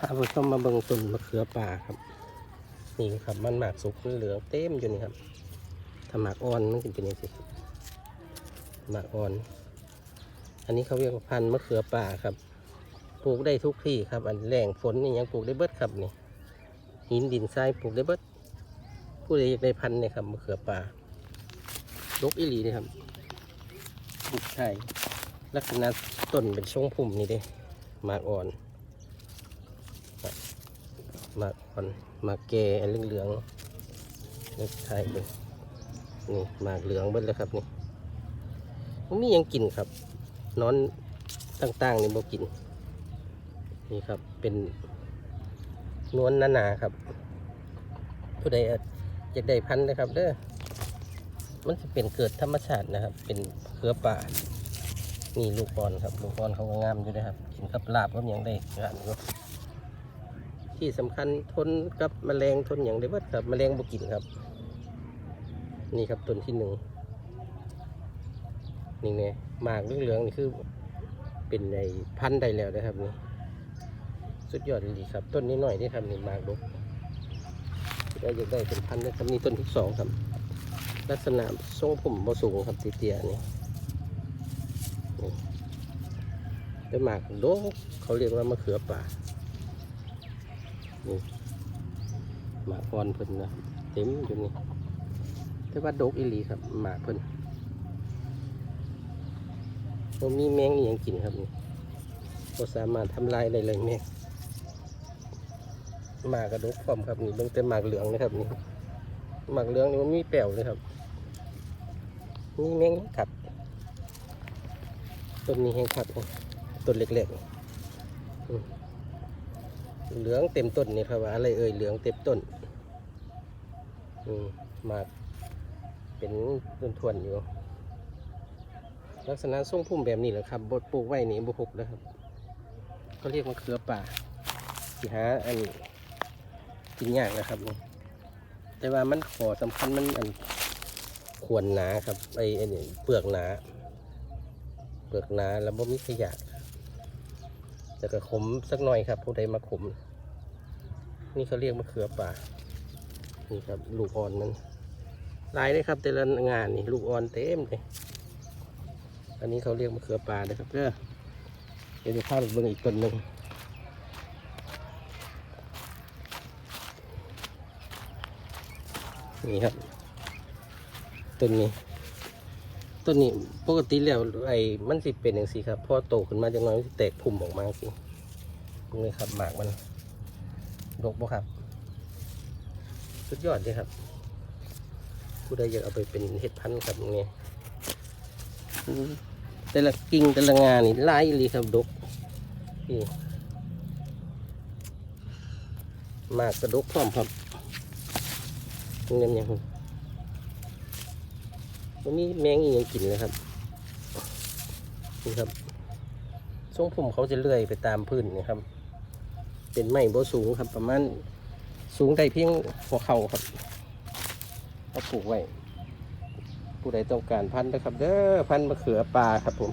พาผู้ชมมาเบิ่งต้นมะเขือป่าครับ นี่ครับมันหมากสุกเหลืองเต็มอยู่นี่ครับถ้าหมากอ่อนมันจะเป็นยังไงครับหมากอ่อน อันนี้เขาเรียกว่าพันธุ์มะเขือป่าครับ ปลูกได้ทุกที่ครับ อันแรงฝนนี่ยังปลูกได้เบิดครับนี่หินดินทรายปลูกได้เบิดผู้ใดอยากได้พันธุ์เนี่ยครับมะเขือป่าลกอีหลีนี่ครับปลูกใช่ลักษณะต้นเป็นทรงพุ่มนี่เด้หมากอ่อน มาก่อนมากแก่อันเหลืองนี่ใช่เลยนี่หมากเหลืองเบิดแล้วครับนี่มันมียังกินครับ นอนต่างๆนี่บ่กิน นี่ครับเป็นนวลหนาๆครับ ผู้ใดอยากได้พันธุ์นะครับเด้อมันจะเป็นเกิดธรรมชาตินะครับ เป็นเครือป่านี่ลูกบอลครับ ลูกบอลเขาก็งามอยู่นะครับ กินกับลาบก็ยังได้งานอยู่ ที่สำคัญทนกับแมลงทนอย่างได้เบิดครับแมลงบกินครับ นี่ครับต้นที่หนึ่งนี่ไงหมากเหลืองๆนี่คือเป็นในพันธุ์ได้แล้วนะครับนี่สุดยอดดีครับ ต้นนี้หน่อยนี่ครับนี่หมากดกได้อยากได้เป็นพันธุ์นะครับนี่ต้นที่สองครับ ลักษณะทรงผมบ่สูงครับเตี้ยๆนี่นี่เป็นหมากโดกเขาเรียกว่ามะเขือป่า นี่หมากพรเพิ่นนะเต็มอยู่นี่แต่ว่าโดกอีหลีครับหมากเพิ่นบ่มีแมงอหยังกินครับนี่บ่สามารถทำลายได้เลยแมงหมากกระดกพร้อมครับนี่เบิ่งแต่หมากเหลืองนะครับนี่หมากเหลืองนี่มันมีแป้วเลยครับนี่แมงกัดต้นนี้แห้ขัดต้นเล็กๆอืม เหลืองเต็มต้นนี่ครับว่าอะไรเอ่ยเหลืองเต็มต้นอืมมากเป็นต้นทวนอยู่ ลักษณะทรงพุ่มแบบนี้แหละครับบดปลูกไว้นี่บุหกนะครับ ก็เรียกว่าเคือป่าที่หาอันนี้กินยากนะครับนี่แต่ว่ามันขอสำคัญมันอันควรหนาครับไอ้ไอ้นี่เปลือกหนา เปลือกหนาแล้วบ่มีขยะ แต่ก็ขมสักหน่อยครับผู้ใดมาขม นี่เขาเรียกมะเขือป่า นี่ครับลูกอ่อนมันหลายเลยครับ แต่ละงานนี่ลูกอ่อนเต็มเลยอันนี้เขาเรียกมะเขือป่านะครับเด้อเดี๋ยวจะพาไปเบิ่งอีกต้นหนึ่งนี่ครับต้นนี้ ต้นนี้ปกติแล้วไอ้มันสิเป็นอย่างสีครับพอโตขึ้นมาจังน้อยมันสิแตกพุ่มออกมาสินี่ครับหมากมันดกบ่ครับ สุดยอดเลยครับ ผู้ใดอยากเอาไปเป็นเห็ดพันธุ์ครับนี่อืมแต่ละกิ่งแต่ละงานนี่หลายอีหลีครับดกนี่หมากกระดกพร้อมครับเงินยัง มันมีแมงอีกอย่างกินเลยครับนี่ครับทรงผมเขาจะเลื่อยไปตามพื้นนะครับ เป็นไม้โบสูงครับ ประมาณสูงได้เพียงหัวเข่าครับเขาปลูกไว้ผู้ใดต้องการพันธุ์นะครับ เด้อพันธุ์มะเขือปลาครับผม